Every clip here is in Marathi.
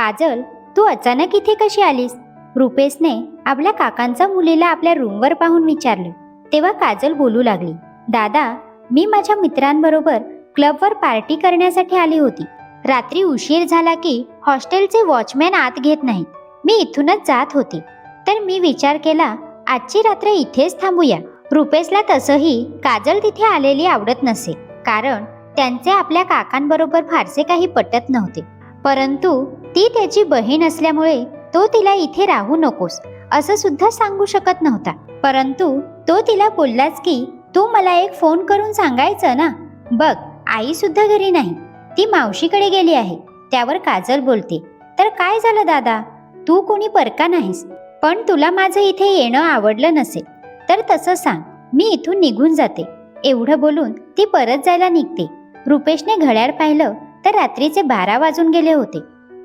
काजल तू अचानक इथे कशी आलीस? रुपेशने आपल्या काकांचा मुलीला आपल्या रूमवर पाहून विचारलं. तेव्हा काजल बोलू लागली दादा मी माझ्या मित्रांबरोबर क्लबवर पार्टी करण्यासाठी आली होती. रात्री उशीर झाला की हॉस्टेलचे वॉचमॅन आत घेत नाहीत. मी इथूनच जात होते. तर मी विचार केला आजची रात्र इथेच थांबूया. रुपेशला तसंही काजल तिथे आलेली आवडत नसे. कारण त्यांचे आपल्या काकांबरोबर फारसे काही पटत नव्हते. परंतु ती त्याची बहीण असल्यामुळे तो तिला इथे राहू नकोस असं सुद्धा सांगू शकत नव्हता. परंतु तो तिला बोललाच की तू मला एक फोन करून सांगायचं ना? बघ आई सुद्धा घरी नाही. ती मावशीकडे गेली आहे. त्यावर काजल बोलते. तर काय झालं दादा? तू कोणी परका नाहीस. पण तुला माझं इथे येणं आवडलं नसेल. तर तसं सांग. मी इथून निघून जाते. एवढं बोलून ती परत जायला निघते. रुपेशने घड्याळ पाहिलं. तर रात्रीचे बारा वाजून गेले होते.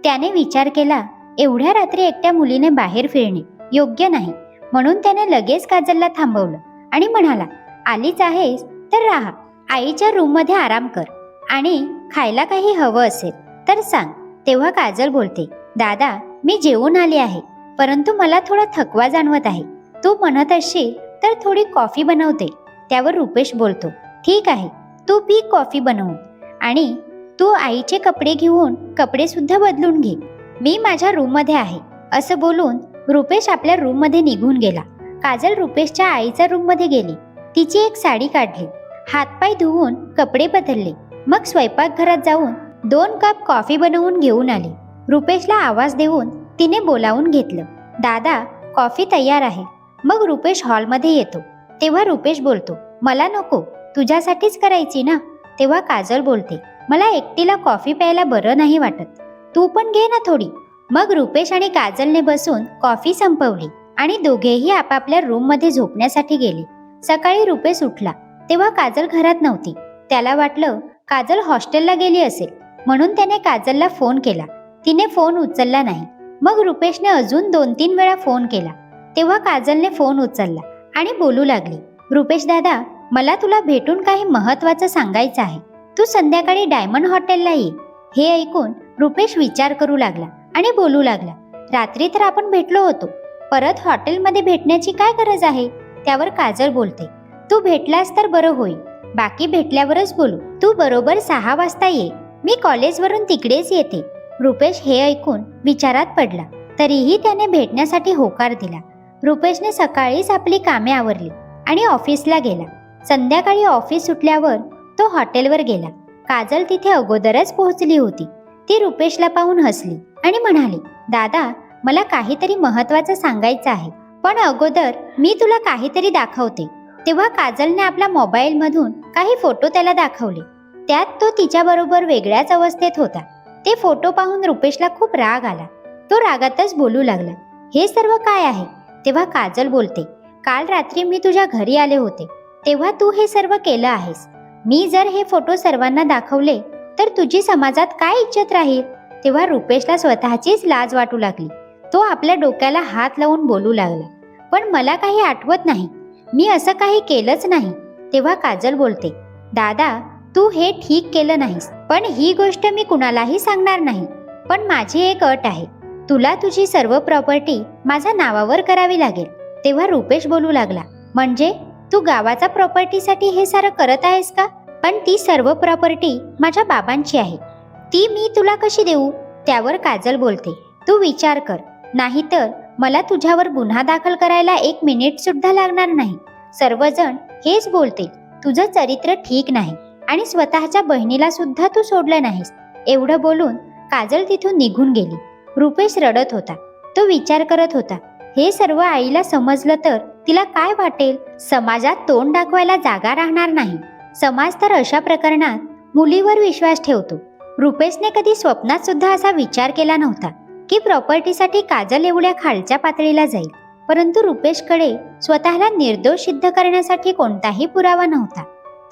त्याने विचार केला एवढ्या रात्री एकट्या मुलीने बाहेर फिरणे योग्य नाही. म्हणून त्याने लगेच काजलला थांबवलं आणि म्हणाला आलीच आहेस तर राहा. आईच्या रूममध्ये आराम कर आणि खायला काही हवं असेल तर सांग. तेव्हा काजल बोलते दादा मी जेवून आले आहे परंतु मला थोडा थकवा जाणवत आहे. तू म्हणत असशील तर थोडी कॉफी बनवते. त्यावर रुपेश बोलतो ठीक आहे तू पी कॉफी बनवून. आणि तू आईचे कपडे घेऊन कपडे सुद्धा बदलून घे. मी माझ्या रूममध्ये आहे. असं बोलून रुपेश आपल्या रूममध्ये निघून गेला. काजल रुपेशच्या आईच्या रूममध्ये गेली. तिची एक साडी काढली. हातपाय धुवून कपडे बदलले. मग स्वयंपाकघरात जाऊन दोन कप कॉफी बनवून घेऊन आली. रुपेशला आवाज देऊन तिने बोलावून घेतलं दादा कॉफी तयार आहे. मग रुपेश हॉलमध्ये येतो. तेव्हा रुपेश बोलतो मला नको तुझ्यासाठीच करायची ना. तेव्हा काजल बोलते मला एकटीला कॉफी प्यायला बरं नाही वाटत. तू पण घे ना थोडी. मग रुपेश आणि काजलने बसून कॉफी संपवली आणि दोघेही आपापल्या रूममध्ये झोपण्यासाठी गेले. सकाळी रुपेश उठला. तेव्हा काजल घरात नव्हती. त्याला वाटलं काजल हॉस्टेलला गेली असेल. म्हणून त्याने काजलला फोन केला. तिने फोन उचलला नाही. मग रुपेशने अजून दोन तीन वेळा फोन केला. तेव्हा काजलने फोन उचलला आणि बोलू लागली. रुपेश दादा मला तुला भेटून काही महत्वाचं सांगायचं आहे. तू संध्याकाळी डायमंड हॉटेलला ये. हे ऐकून रुपेश विचार करू लागला आणि बोलू लागला रात्री तर आपण भेटलो होतो. परत हॉटेलमध्ये भेटण्याची काय गरज आहे? त्यावर काजल बोलते तू भेटलास तर बरं होईल. बाकी भेटल्यावरच बोलू. तू बरोबर सहा वाजता ये. मी कॉलेजवरून तिकडेच येते. रुपेश हे ऐकून विचारात पडला. तरीही त्याने भेटण्यासाठी होकार दिला. रुपेशने सकाळीच आपली कामे आवरली आणि ऑफिसला गेला. संध्याकाळी ऑफिस सुटल्यावर तो हॉटेलवर गेला. काजल तिथे अगोदरच पोहोचली होती. ती रुपेशला पाहून हसली आणि म्हणाली दादा मला काहीतरी महत्वाचं सांगायचं आहे. पण अगोदर मी तुला काहीतरी दाखवते. तेव्हा काजलने आपल्या मोबाईलमधून काही फोटो त्याला दाखवले. त्यात तो तिच्याबरोबर वेगळ्याच अवस्थेत होता. ते फोटो पाहून रुपेशला खूप राग आला. तो रागातच बोलू लागला हे सर्व काय आहे? तेव्हा काजल बोलते काल रात्री मी तुझ्या घरी आले होते. तेव्हा तू हे सर्व केलं आहेस. मी जर हे फोटो सर्वांना दाखवले तर तुझी समाजात काय इज्जत राहील? तेव्हा रुपेशला स्वतःचीच लाज वाटू लागली. तो आपल्या डोक्याला हात लावून बोलू लागला. पण मला काही आठवत नाही. मी असं काही केलंच नाही. तेव्हा काजल बोलते दादा तू हे ठीक केलं नाहीस. पण ही गोष्ट मी कुणालाही सांगणार नाही. पण माझी एक अट आहे. तुला तुझी सर्व प्रॉपर्टी माझ्या नावावर करावी लागेल. तेव्हा रुपेश बोलू लागला म्हणजे? तू गावाचा प्रॉपर्टीसाठी हे सारं करत आहेस का? पण ती सर्व प्रॉपर्टी माझ्या बाबांची आहे. ती मी तुला कशी देऊ? त्यावर काजल बोलते. तू विचार कर. नाहीतर मला तुझ्यावर गुन्हा दाखल करायला एक मिनिट सुद्धा लागणार नाही. सर्वजण हेच बोलतील तुझं चरित्र ठीक नाही आणि स्वतःच्या बहिणीला सुद्धा तू सोडलं नाहीस. एवढं बोलून काजल तिथून निघून गेली. रुपेश रडत होता. तो विचार करत होता. हे सर्व आईला समजलं तर तिला काय वाटेल? समाजात तोंड दाखवायला जागा राहणार नाही. समाज तर अशा प्रकरणात मुलीवर विश्वास ठेवतो. रुपेशने कधी स्वप्नात सुद्धा असा विचार केला नव्हता की प्रॉपर्टीसाठी काजल एवढ्या खालच्या पातळीला जाईल. परंतु रुपेशकडे स्वतःला निर्दोष सिद्ध करण्यासाठी कोणताही पुरावा नव्हता.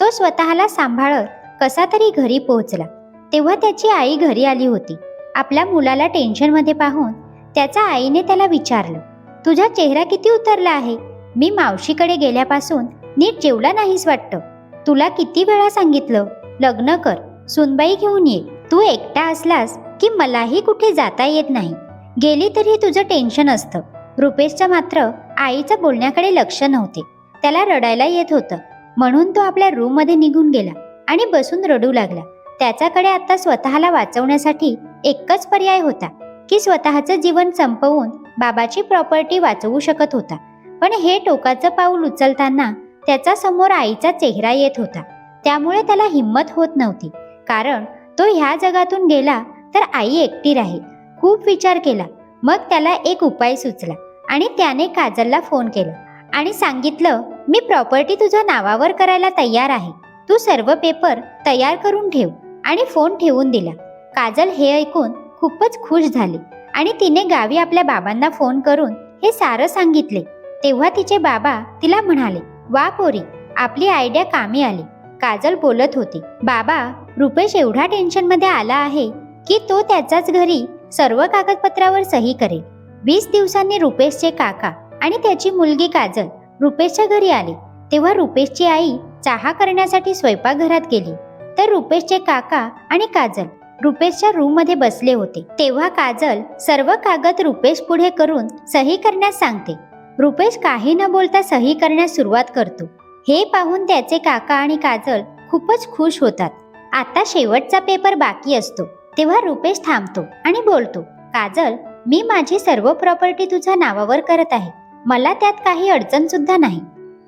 तो स्वतःला सांभाळत कसा तरी घरी पोहोचला. तेव्हा त्याची आई घरी आली होती. आपल्या मुलाला टेन्शनमध्ये पाहून त्याच्या आईने त्याला विचारलं तुझा चेहरा किती उतरला आहे? मी मावशीकडे गेल्यापासून नीट जेवला नाहीस वाटतं. तुला किती वेळा सांगितलं लग्न कर सुनबाई घेऊन ये तू एकटा असलास की मलाही कुठे जाता येत नाही. गेली तरी तुझं टेन्शन असतं. रुपेशच्या मात्र आईचं बोलण्याकडे लक्ष नव्हते. त्याला रडायला येत होतं. म्हणून तो आपल्या रूममध्ये निघून गेला आणि बसून रडू लागला. त्याच्याकडे आता स्वतःला वाचवण्यासाठी एकच पर्याय होता की स्वतःचं जीवन संपवून बाबाची प्रॉपर्टी वाचवू शकत होता. पण हे टोकाचं पाऊल उचलताना त्याचा समोर आईचा चेहरा येत होता. त्यामुळे त्याला हिंमत होत नव्हती. कारण तो ह्या जगातून गेला तर आई एकटी राहील. खूप विचार केला. मग त्याला एक उपाय सुचला आणि त्याने काजलला फोन केला आणि सांगितलं मी प्रॉपर्टी तुझ्या नावावर करायला तयार आहे. तू सर्व पेपर तयार करून ठेव आणि फोन ठेवून दिला काजल हे ऐकून खूपच खुश झाली आणि तिने गावी आपल्या बाबांना फोन करून हे सारं सांगितले. तेव्हा तिचे बाबा तिला म्हणाले वा पोरी आपली आयडिया कामी आली. काजल बोलत होती बाबा रुपेश एवढा टेन्शनमध्ये आला आहे की तो त्याच्याच घरी सर्व कागदपत्रावर सही करेल. वीस दिवसांनी रुपेशचे काका आणि त्याची मुलगी काजल रुपेशच्या घरी आली. तेव्हा रुपेशची आई चहा करण्यासाठी स्वयंपाकघरात गेली. तर रुपेशचे काका आणि काजल रुपेशच्या रूममध्ये बसले होते. तेव्हा काजल सर्व कागद रुपेश पुढे करून सही करण्यास सांगते. रुपेश काही न बोलता सही करण्यास सुरुवात करतो. हे पाहून त्याचे काका आणि काजल खूपच खुश होतात. आता शेवटचा पेपर बाकी असतो. तेव्हा रुपेश थांबतो आणि बोलतो काजल मी माझी सर्व प्रॉपर्टी तुझ्या नावावर करत आहे. मला त्यात काही अडचण सुद्धा नाही.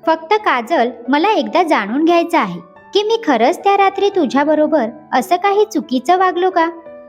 फक्त काजल मला एकदा जाणून घ्यायचं आहे की मी खरंच त्या रात्री तुझ्याबरोबर असं काही चुकीचं वागलो का?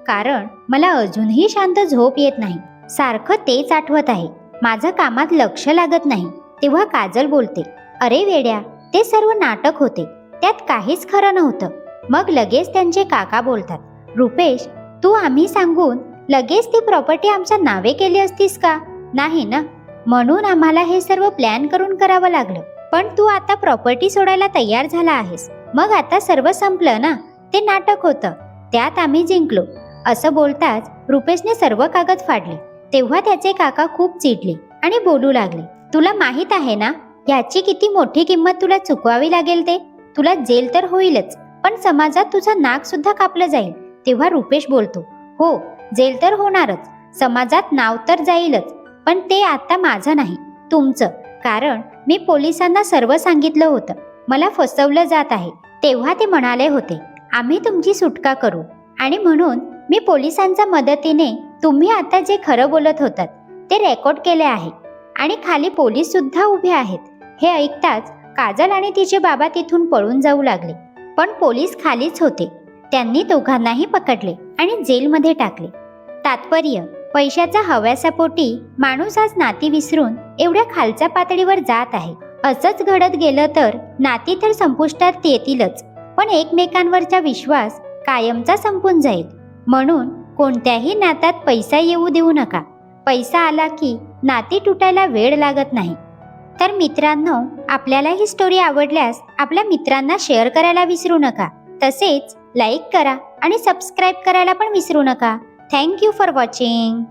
कारण मला अजूनही शांत झोप येत नाही. सारखं तेच आठवत आहे. माझं कामात लक्ष लागत नाही तेव्हा काजल बोलते अरे वेड्या ते सर्व नाटक होते त्यात काहीच खरं नव्हतं. मग लगेच त्यांचे काका बोलतात रुपेश तू आम्ही सांगून लगेच ती प्रॉपर्टी आमच्या नावे केली असतीस का? नाही ना. म्हणून आम्हाला हे सर्व प्लॅन करून करावं लागलं. पण तू आता प्रॉपर्टी सोडायला तयार झाला आहेस. मग आता सर्व संपलं ना ते नाटक होतं त्यात आम्ही जिंकलो. असं बोलताच रुपेशने सर्व कागद फाडले. तेव्हा त्याचे काका खूप चिडले आणि बोलू लागले तुला माहीत आहे ना याची किती मोठी किंमत तुला चुकवावी लागेल ते? तुला जेल तर होईलच पण समाजात तुझं नाक सुद्धा कापलं जाईल. तेव्हा रुपेश बोलतो हो जेल तर होणारच समाजात नाव तर जाईलच पण ते आता माझं नाही तुमचं कारण मी पोलिसांना सर्व सांगितलं होतं मला फसवलं जात आहे. तेव्हा ते म्हणाले होते आम्ही तुमची सुटका करू आणि म्हणून मी पोलिसांच्या मदतीने तुम्ही आता जे खरं बोलत होतात ते रेकॉर्ड केले आहे. आणि खाली पोलीस सुद्धा उभे आहेत. हे ऐकताच काजल आणि तिचे बाबा तिथून पळून जाऊ लागले. पण पोलीस खालीच होते. त्यांनी दोघांनाही पकडले आणि जेलमध्ये टाकले. तात्पर्य पैशाचा हव्यासापोटी माणूस आज नाती विसरून एवढ्या खालच्या पातळीवर जात आहे. असंच घडत गेलं तर नाती तर संपुष्टात येतीलच. पण एकमेकांवरचा विश्वास कायमचा संपून जाईल. म्हणून कोणत्याही नात्यात पैसा येऊ देऊ नका. पैसा आला की नाती तुटायला वेळ लागत नाही. तर मित्रांनो आपल्याला ही स्टोरी आवडल्यास आपल्या मित्रांना शेअर करायला विसरू नका. तसेच लाईक करा आणि सबस्क्राईब करायला पण विसरू नका. Thank you for watching